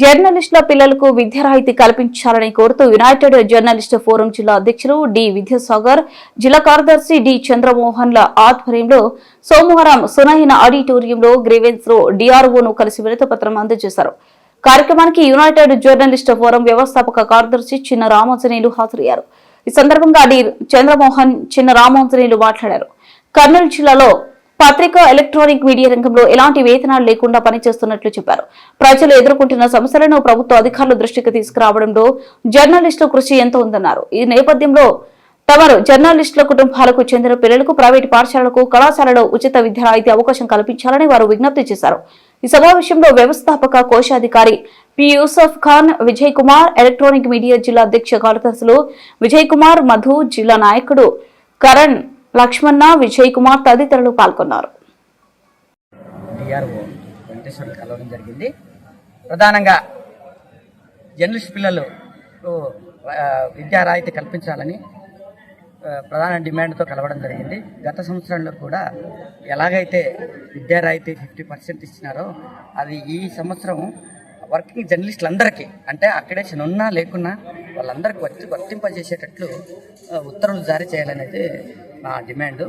జర్నలిస్టుల పిల్లలకు విద్య రాయితీ కల్పించాలని కోరుతూ యునైటెడ్ జర్నలిస్ట్ ఫోరం జిల్లా అధ్యక్షులు డి విద్యాసాగర్ జిల్లా కార్యదర్శి డి చంద్రమోహన్ల ఆధ్వర్యంలో సోమవారం సునహిన ఆడిటోరియంలో గ్రీవెన్స్లో డిఆర్ఓను కలిసి వినతిపత్రం అందజేశారు. కార్యక్రమానికి యునైటెడ్ జర్నలిస్ట్ ఫోరం వ్యవస్థాపక కార్యదర్శి చిన్న రామాంజనేయులు హాజరయ్యారు. ఈ సందర్భంగా డి చంద్రమోహన్ చిన్న రామాంజనేయులు మాట్లాడారు. కర్నూలు జిల్లాలో పత్రిక ఎలక్ట్రానిక్ మీడియా రంగంలో ఎలాంటి వేతనాలు లేకుండా పనిచేస్తున్నట్లు చెప్పారు. ప్రజలు ఎదుర్కొంటున్న సమస్యలను ప్రభుత్వ అధికారుల దృష్టికి తీసుకురావడంలో జర్నలిస్టుల కృషి ఎంతో ఉందన్నారు. ఈ నేపథ్యంలో తమరు జర్నలిస్టుల కుటుంబాలకు చెందిన పిల్లలకు ప్రైవేటు పాఠశాలలకు కళాశాలలో ఉచిత విద్య అవకాశం కల్పించాలని వారు విజ్ఞప్తి చేశారు. ఈ సమావేశంలో వ్యవస్థాపక కోశాధికారి P. Yusuf Khan Vijay Kumar electronic media జిల్లా అధ్యక్ష కార్యదర్శులు విజయ్ కుమార్ మధు జిల్లా నాయకుడు కరణ్ లక్ష్మణ విజయ్ కుమార్ తదితరులు పాల్గొన్నారు. డిఆర్ఓ కలవడం జరిగింది. ప్రధానంగా జర్నలిస్ట్ పిల్లలు ఆ, విద్యా రాయితీ కల్పించాలని ప్రధాన డిమాండ్తో కలవడం జరిగింది. గత సంవత్సరంలో కూడా ఎలాగైతే విద్యా రాయితీ ఫిఫ్టీ పర్సెంట్ ఇచ్చినారో అది ఈ సంవత్సరం వర్కింగ్ జర్నలిస్టులందరికీ అంటే అక్కడే ఉన్నా లేకున్నా వాళ్ళందరికీ వర్తి వర్తింపజేసేటట్లు ఉత్తర్వులు జారీ చేయాలనేది నా డిమాండ్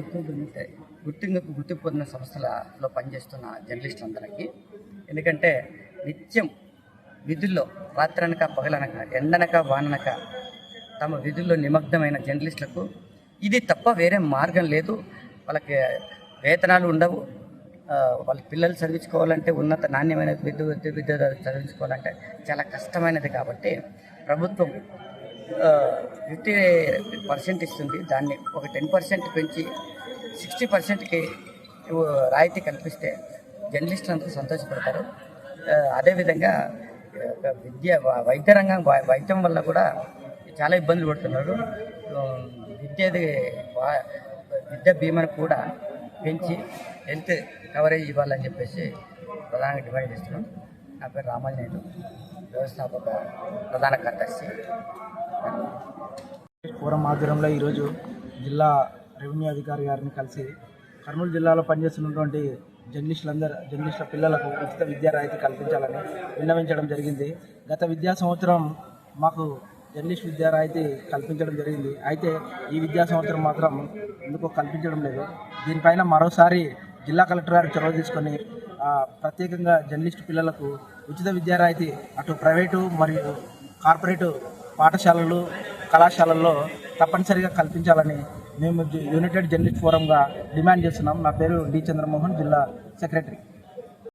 గుర్తింపు గుర్తింపు పొందిన సంస్థలలో పనిచేస్తున్న జర్నలిస్టులందరికీ. ఎందుకంటే నిత్యం విధుల్లో రాత్రనక పగలనక ఎండనక వాననక తమ విధుల్లో నిమగ్నమైన జర్నలిస్టులకు ఇది తప్ప వేరే మార్గం లేదు. వాళ్ళకి వేతనాలు ఉండవు. వాళ్ళ పిల్లలు చదివించుకోవాలంటే ఉన్నత నాణ్యమైన విద్య విద్య చదివించుకోవాలంటే చాలా కష్టమైనది కాబట్టి ప్రభుత్వం ఫిఫ్టీ పర్సెంట్ ఇస్తుంది. దాన్ని ఒక టెన్ పర్సెంట్ పెంచి సిక్స్టీ పర్సెంట్కి రాయితీ కల్పిస్తే జర్నలిస్టులు అంతా సంతోషపడతారు. అదేవిధంగా విద్య వైద్య రంగం వై- వైద్యం వల్ల కూడా చాలా ఇబ్బందులు పడుతున్నారు. విద్యది వా- విద్యా బీమాను కూడా పెంచి హెల్త్ కవరేజ్ ఇవ్వాలని చెప్పేసి ప్రధానంగా డిమాండ్ చేస్తున్నాం. నా పేరు రామాజనేయుడు వ్యవస్థాపక ప్రధాన కార్యదర్శి ఫోరం ఆధ్వర్యంలో ఈరోజు జిల్లా రెవెన్యూ అధికారి గారిని కలిసి కర్నూలు జిల్లాలో పనిచేస్తున్నటువంటి జర్నలిస్టులందరూ జర్నలిస్టుల పిల్లలకు ఉచిత విద్యా రాయితీ కల్పించాలని విన్నవించడం జరిగింది. గత విద్యా సంవత్సరం మాకు జర్నలిస్ట్ విద్యా రాయితీ కల్పించడం జరిగింది. అయితే ఈ విద్యా సంవత్సరం మాత్రం ఎందుకో కల్పించడం లేదు. దీనిపైన మరోసారి జిల్లా కలెక్టర్ గారు చొరవ తీసుకొని ప్రత్యేకంగా జర్నలిస్ట్ పిల్లలకు ఉచిత విద్యారాయితీ అటు ప్రైవేటు మరియు కార్పొరేటు పాఠశాలలు కళాశాలల్లో తప్పనిసరిగా కల్పించాలని మేము యునైటెడ్ జర్నలిస్ట్ ఫోరంగా డిమాండ్ చేస్తున్నాం. నా పేరు డి చంద్రమోహన్ జిల్లా సెక్రటరీ.